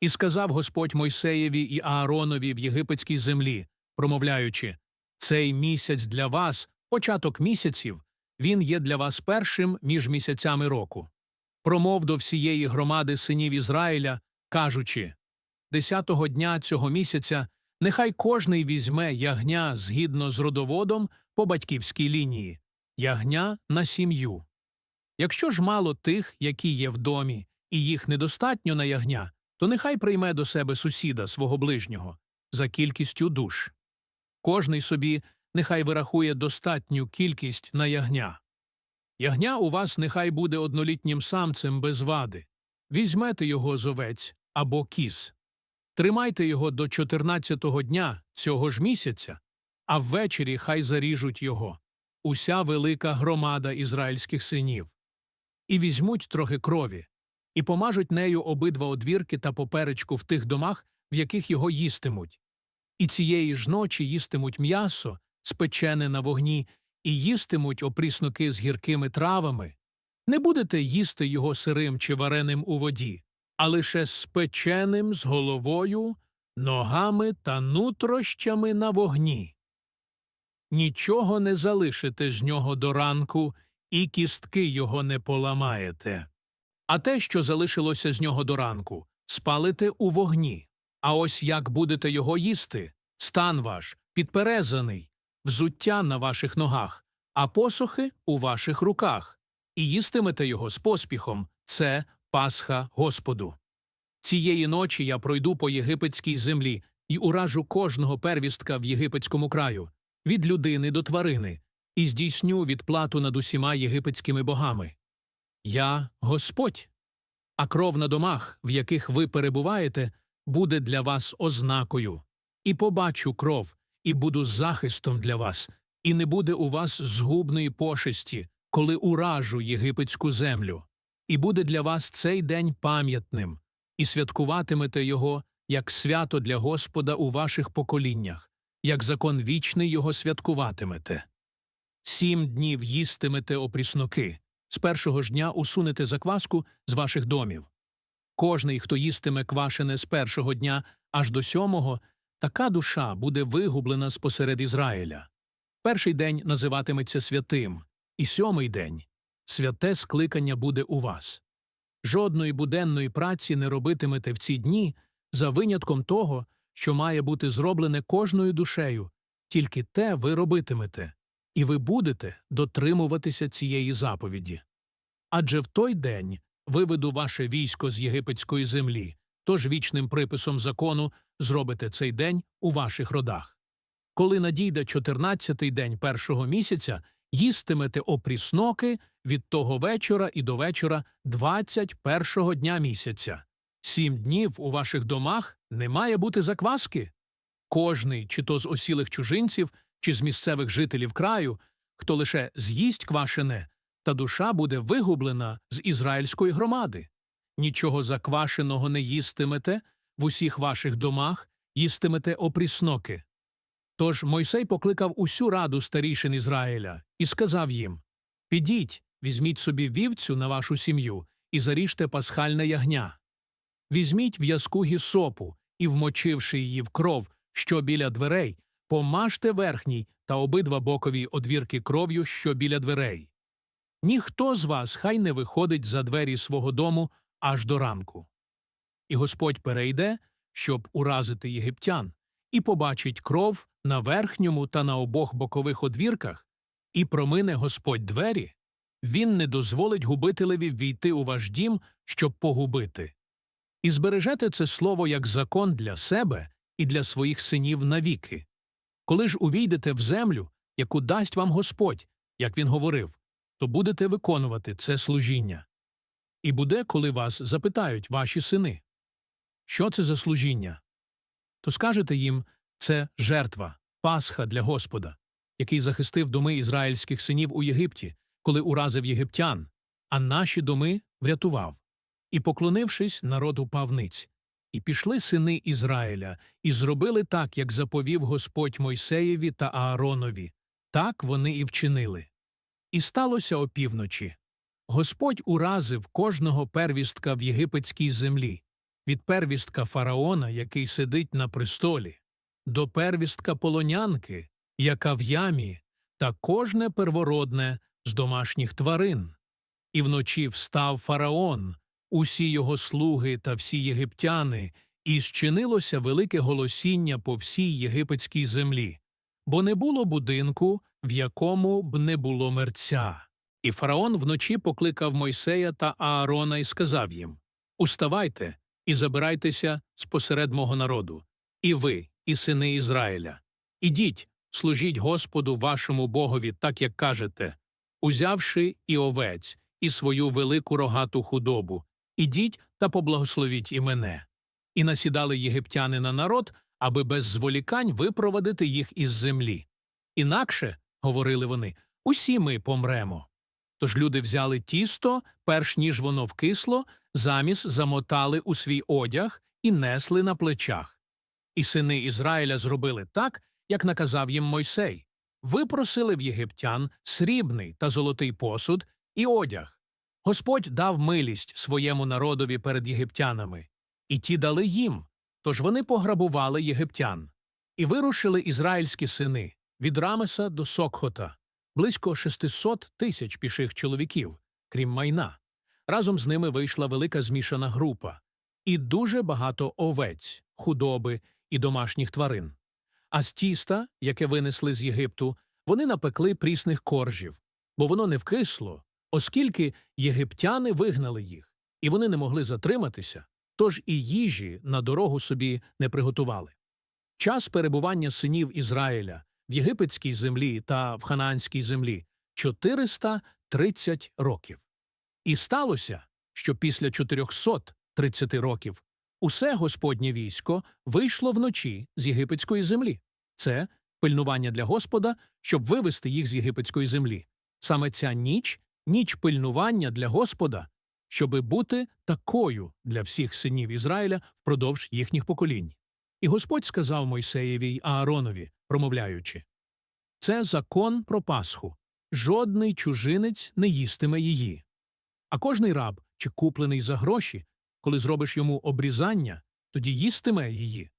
І сказав Господь Мойсеєві і Ааронові в єгипетській землі, промовляючи Цей місяць для вас, початок місяців, він є для вас першим між місяцями року. Промов до всієї громади синів Ізраїля, кажучи Десятого дня цього місяця нехай кожний візьме ягня згідно з родоводом по батьківській лінії, ягня на сім'ю. Якщо ж мало тих, які є в домі, і їх недостатньо на ягня, то нехай прийме до себе сусіда свого ближнього за кількістю душ. Кожний собі нехай вирахує достатню кількість на ягня. Ягня у вас нехай буде однолітнім самцем без вади. Візьмете його з овець або кіз. Тримайте його до 14-го дня цього ж місяця, а ввечері хай заріжуть його, уся велика громада ізраїльських синів. І візьмуть трохи крові, і помажуть нею обидва одвірки та поперечку в тих домах, в яких його їстимуть. І цієї ж ночі їстимуть м'ясо, спечене на вогні, і їстимуть опріснуки з гіркими травами. Не будете їсти його сирим чи вареним у воді, а лише спеченим з головою, ногами та нутрощами на вогні. Нічого не залишите з нього до ранку, і кістки його не поламаєте. А те, що залишилося з нього до ранку, спалите у вогні. А ось як будете його їсти, стан ваш підперезаний, взуття на ваших ногах, а посохи у ваших руках, і їстимете його з поспіхом це Пасха Господу. Цієї ночі я пройду по єгипетській землі і уражу кожного первістка в єгипетському краю, від людини до тварини, і здійсню відплату над усіма єгипетськими богами. Я Господь, а кров на домах, в яких ви перебуваєте, буде для вас ознакою. І побачу кров, і буду захистом для вас, і не буде у вас згубної пошесті, коли уражу єгипетську землю. І буде для вас цей день пам'ятним, і святкуватимете його як свято для Господа у ваших поколіннях, як закон вічний його святкуватимете. Сім днів їстимете опріснуки, з першого ж дня усунете закваску з ваших домів. Кожний, хто їстиме квашене з першого дня аж до сьомого, така душа буде вигублена спосеред Ізраїля. Перший день називатиметься святим, і сьомий день святе скликання буде у вас. Жодної буденної праці не робитимете в ці дні за винятком того, що має бути зроблене кожною душею, тільки те ви робитимете, і ви будете дотримуватися цієї заповіді. Адже в той день виведу ваше військо з єгипетської землі, тож вічним приписом закону зробите цей день у ваших родах. Коли надійде чотирнадцятий день першого місяця, їстимете опрісноки від того вечора і до вечора двадцять першого дня місяця. Сім днів у ваших домах не має бути закваски. Кожний, чи то з осілих чужинців, чи з місцевих жителів краю, хто лише з'їсть квашене, та душа буде вигублена з ізраїльської громади. Нічого заквашеного не їстимете, в усіх ваших домах їстимете опрісноки. Тож Мойсей покликав усю раду старішин Ізраїля і сказав їм Підіть, візьміть собі вівцю на вашу сім'ю і заріжте пасхальне ягня. Візьміть в'язку гісопу і, вмочивши її в кров, що біля дверей, помажте верхній та обидва бокові одвірки кров'ю, що біля дверей. Ніхто з вас хай не виходить за двері свого дому аж до ранку. І Господь перейде, щоб уразити єгиптян, і побачить кров на верхньому та на обох бокових одвірках, і промине Господь двері, він не дозволить губителеві війти у ваш дім, щоб погубити. І збережете це слово як закон для себе і для своїх синів навіки. Коли ж увійдете в землю, яку дасть вам Господь, як він говорив, то будете виконувати це служіння. І буде, коли вас запитають ваші сини, що це за служіння? То скажете їм це жертва, Пасха для Господа, який захистив доми ізраїльських синів у Єгипті, коли уразив єгиптян, а наші доми врятував. І, поклонившись, народ упав ниць. І пішли сини Ізраїля, і зробили так, як заповів Господь Мойсеєві та Ааронові. Так вони і вчинили. І сталося опівночі. Господь уразив кожного первістка в єгипетській землі, від первістка фараона, який сидить на престолі, до первістка полонянки, яка в ямі, та кожне первородне з домашніх тварин. І вночі встав фараон, усі його слуги та всі єгиптяни, і зчинилося велике голосіння по всій єгипетській землі, бо не було будинку, в якому б не було мерця. І фараон вночі покликав Мойсея та Аарона і сказав їм Уставайте і забирайтеся спосеред мого народу, і ви, і сини Ізраїля. Ідіть, служіть Господу вашому Богові, так як кажете, узявши і овець, і свою велику рогату худобу, ідіть та поблагословіть і мене. І насідали єгиптяни на народ, аби без зволікань випровадити їх із землі. Інакше, говорили вони, усі ми помремо. Тож люди взяли тісто, перш ніж воно вкисло, заміс замотали у свій одяг і несли на плечах. І сини Ізраїля зробили так, як наказав їм Мойсей. Випросили в єгиптян срібний та золотий посуд і одяг. Господь дав милість своєму народові перед єгиптянами, і ті дали їм. Тож вони пограбували єгиптян. І вирушили ізраїльські сини від Рамеса до Сокхота, близько 600 тисяч піших чоловіків, крім майна. Разом з ними вийшла велика змішана група, і дуже багато овець, худоби і домашніх тварин. А з тіста, яке винесли з Єгипту, вони напекли прісних коржів, бо воно не вкисло, оскільки єгиптяни вигнали їх, і вони не могли затриматися, тож і їжі на дорогу собі не приготували. Час перебування синів Ізраїля в єгипетській землі та в ханаанській землі 430 років. І сталося, що після 430 років усе Господнє військо вийшло вночі з єгипетської землі. Це пильнування для Господа, щоб вивести їх з єгипетської землі. Саме ця ніч ніч пильнування для Господа, щоби бути такою для всіх синів Ізраїля впродовж їхніх поколінь. І Господь сказав Мойсеєві й Ааронові, промовляючи Це закон про Пасху. Жодний чужинець не їстиме її. А кожний раб чи куплений за гроші, коли зробиш йому обрізання, тоді їстиме її.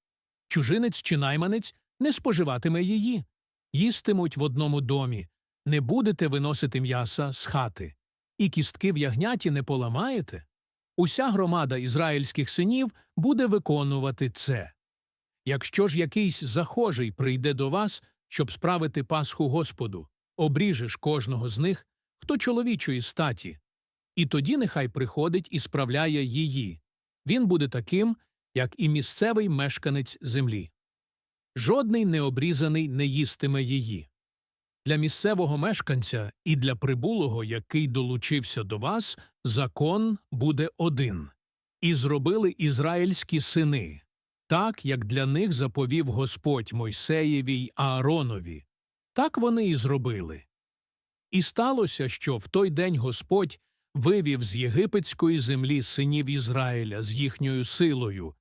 Чужинець чи найманець не споживатиме її. Їстимуть в одному домі, не будете виносити м'яса з хати, і кістки в ягняті не поламаєте. Уся громада ізраїльських синів буде виконувати це. Якщо ж якийсь захожий прийде до вас, щоб справити Пасху Господу, обріжеш кожного з них, хто чоловічої статі, і тоді нехай приходить і справляє її. Він буде таким, як і місцевий мешканець землі. Жодний необрізаний не їстиме її. Для місцевого мешканця і для прибулого, який долучився до вас, закон буде один. І зробили ізраїльські сини, так як для них заповів Господь Мойсеєві й Ааронові. Так вони і зробили. І сталося, що в той день Господь вивів з єгипетської землі синів Ізраїля з їхньою силою,